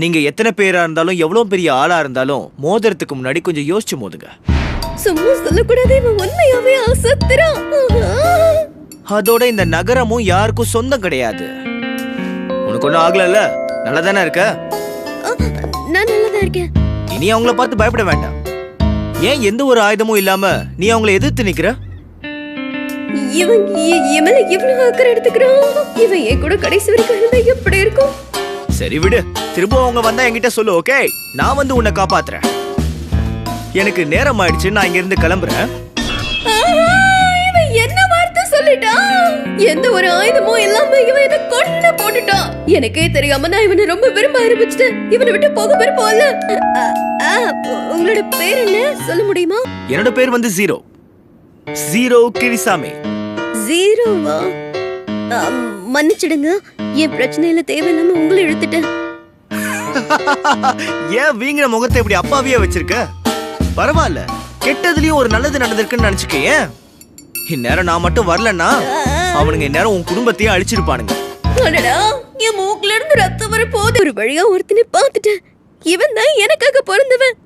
நீங்க எத்தனை பேரா இருந்தாலும் எவ்வளவு பெரிய ஆளா இருந்தாலும் மோதிரத்துக்கு முன்னாடி கொஞ்சம் யோசிச்சு மோதுங்க. சும்மா சொல்லக்கூடாது இவன் உண்மையாவே அசத்துறான் அதோட இந்த நகரமும் யாருக்கும் சொந்தம் கிடையாது. உனக்கு ஒன்றும் ஆகலல்ல? நல்லா தானே இருக்க நான் நல்லதா இருக்கேன். இனி அவங்கள பார்த்து பயப்பட வேண்டாம். ஏன் எந்த ஒரு ஆயுதமும் இல்லாம நீ அவங்கள எதிர்த்து நிக்கிற? இவன் இவன் இவ்வளவு அக்கறை எடுத்துக்கிறான் இவன் என் கூட கடைசி வரைக்கும் எப்படி இருக்கும்? சரி விடு. திரும்ப அவங்க வந்தா என்கிட்ட சொல்லு ஓகே நான் வந்து உன்னை காப்பாத்துறேன். எனக்கு நேரம் ஆயிடுச்சு நான் இங்க இருந்து கிளம்புறேன் என்ன வார்த்தை சொல்லிட்டான்? எந்த ஒரு ஆயுதமும் இல்லாம இவன் இதை கொண்டு போட்டுட்டான். எனக்கே தெரியாம நான் இவனை ரொம்ப விரும்ப ஆரம்பிச்சிட்டேன். இவனை விட்டு போக விருப்பம்ல உங்களோட பேர் என்ன? சொல்ல முடியுமா? என்னோட பேர் வந்து ஜீரோ. ஜீரோ கிரிசாமி ஜீரோவா? மன்னிச்சிடுங்க. என் பிரச்சனையில தேவையில்லாம உங்களை இழுத்துட்டேன். ஏன் வீங்கின முகத்தை இப்படி அப்பாவியா வச்சிருக்க? பரவாயில்ல. கெட்டதுலயும் ஒரு நல்லது நடந்திருக்குன்னு நினைச்சுக்க ஏன் இந்நேரம் நான் மட்டும் வரலன்னா அவனுங்க இந்நேரம் உன் குடும்பத்தையே அழிச்சிருப்பானுங்க. என் மூக்குல இருந்து ரத்தம் வர போது ஒரு வழியா ஒருத்தனை பார்த்துட்டேன். இவன் தான் எனக்காக பிறந்தவன்.